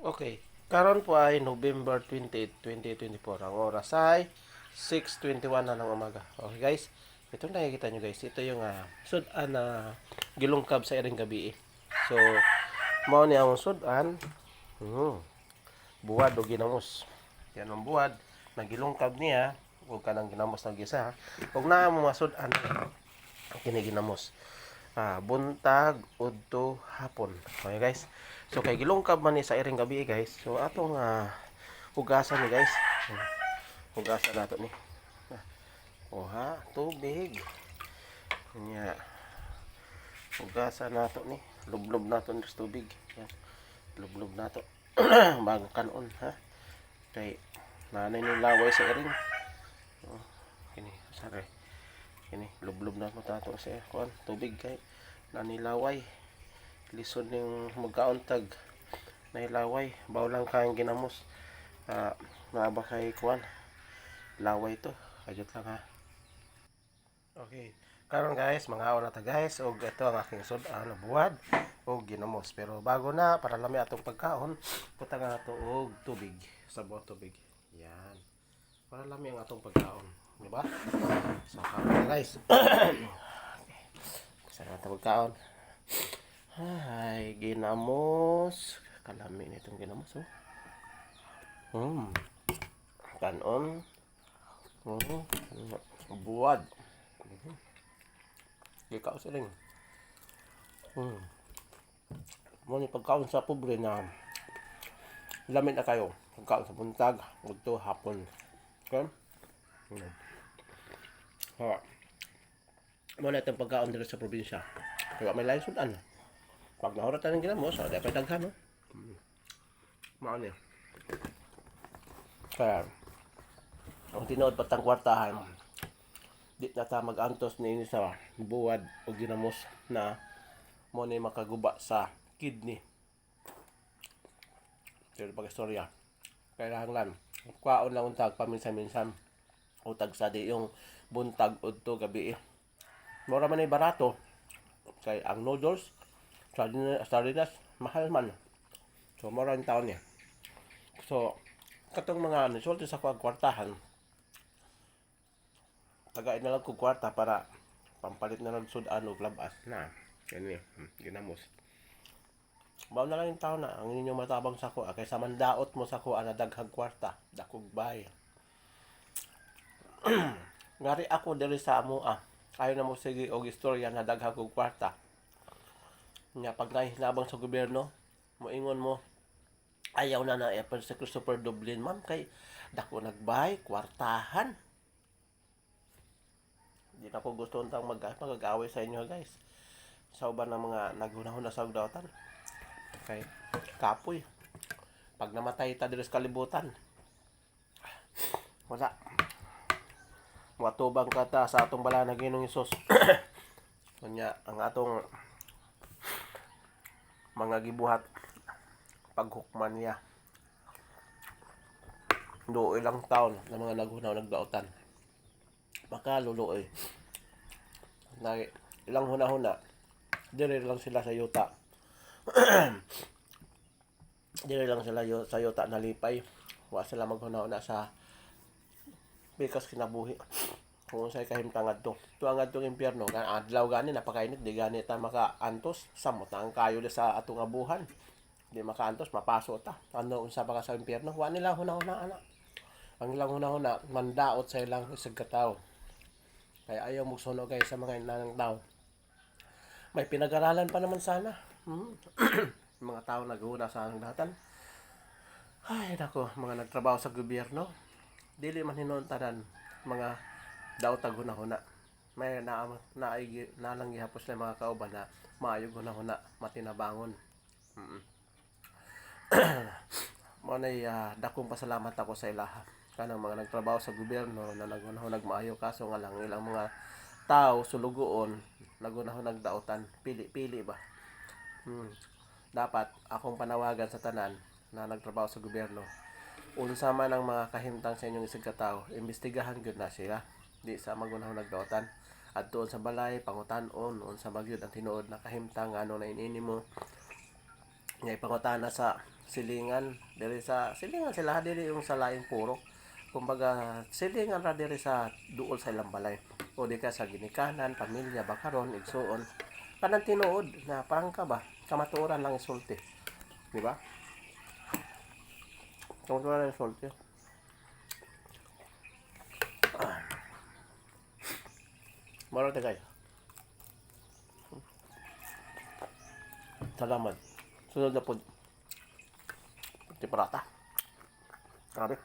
Okay. Karon po ay November 28, 2024. Ang oras ay 6.21 na ng umaga. Okay guys. Ito nakikita nyo guys. Ito yung uh, sudan na gilungkab sa iring gabi. eh. So, mao ni ang sudan. Hmm. Buwad o ginamos. Yan ang buwad. Nagilungkab niya. Huwag ka nang ginamos ng gisa. Huwag na mo masudan. Kiniginamos ah, buntag udto hapon. Okay guys. So kay gilungkab man ni sa iring gabi guys. So atong ah, hugasan ni guys. Hugasan nato ni. Ah. Oh ha, tubig. Nya. Hugasan nato ni. Lublob nato ni tubig. Yan. Lublob nato. Bago kanon ha. Kay nanay ni laway sa iring. Oh, kini, sorry ini lublob na mo tato sa kuan tubig kay nanilaway. Lison ning magkauntag nailaway baw lang kayang ginamos. Uh, naaba kay kuan. Laway to. Kajot lang ha. Okay. Karon guys mga na ta guys. Og ito ang aking sud ano buwad og ginamos. Pero bago na para lami atong pagkaon putang nga to og tubig. Sabaw tubig. Yan. Para lami ang atong pagkaon di ba so na, guys Sa natin magkaon. Ay, ginamos. Kalami nitong ginamos, oh. Hmm. Kanon. Hmm. Buwad. Hmm. Ikaw siling. Hmm. Mo ni pagkaon sa pobre na lamin na kayo. Pagkaon sa buntag, ugto hapon. Okay? Hmm. Ha. Mo na itong pagkaon dito sa probinsya. Kaya may lain sudan. Pag nahuratan ng ginamos, so, dapat daghan, no? Hmm. Niya. Kaya, ang tinood patang kwartahan, di na ta mag-antos ni sa buwad o ginamos na mo ni makaguba sa kidney. Pero pag istorya, kailangan kwaon lang untag paminsan-minsan utag sa di yung buntag udto gabi mura man ay barato. Kay ang noodles sardinas, sardinas mahal man. So mura ang taon niya. So katong mga nisulti sa kuwag kwartahan. Tagain na lang ko kwarta para pampalit na lang sudan o labas. Na yan eh ginamos Baw na lang yung tao na ang inyong matabang sa kuha kaysa mandaot mo sa kuha na daghag kwarta dakog bay ngari ako diri sa amo ah. Ayo na mo sige og istorya na daghag og kwarta. Nya pag nahinabang sa gobyerno moingon mo ayaw na na epon sa Christopher Dublin ma'am kay dako nagbay kwartahan. Di na ko gusto untang mag magagaway sa inyo guys. Sa uban ng mga naghunahon na sa ugdawtan kay kapoy. Pag namatay ta diri sa kalibutan wala matubang kata sa atong bala na Ginoong Isus. Kanya ang atong mga gibuhat paghukman niya. Do ilang taon na mga naghunaw nagdaotan. Makaluluoy. Na ilang huna-huna. Dire lang sila sa yuta. Dire lang sila sa yuta nalipay. Wa sila maghunaw-huna sa bikas kinabuhi. Kung unsay kahimtang adto to. Ang adtong impyerno. Adlaw gani napakainit. Di gani ta makaantos. Samot ang kayo sa atong abuhan. Di makaantos mapaso ta. Ano unsa pa ka sa impyerno? Wa nila hunahuna ana. Ang ilang hunahuna mandaot sa ilang isig katawo kaya ayaw magsuno kay sa mga inanang tao. May pinag-aralan pa naman sana. Hmm? mga tao naghuna sa anong datan. Ay nako mga nagtrabaho sa gobyerno dili man hinon tanan mga daw tag hunahuna. May na na na lang gihapos na mga kauban na maayo hunahuna matinabangon. Mo na uh, dakong pasalamat ako sa ilaha kanang mga nagtrabaho sa gobyerno na nagunahon maayo kaso nga lang ilang mga tao sulugoon nagunahon nagdaotan. Pili-pili ba? Hmm. dapat akong panawagan sa tanan na nagtrabaho sa gobyerno unsa man ang mga kahimtang sa inyong isig katao, imbestigahan gyud na sila. Di sa magunahon nagdaotan. At doon sa balay, pangutan-on, unsa magyud ang tinuod na kahimtang ano na inini mo. nga ipangutana sa silingan. Diri sa silingan sila diri yung sa laing puro. Kumbaga silingan ra diri sa duol sa ilang balay. O di ka sa ginikanan pamilya bakaron igsuon. Kanang tinuod na parang ka ba? Kamatuoran lang isulti. Di ba kamatuoran lang isulti Maro te kayo. Salamat. Sunod na po. Tiparata. Grabe.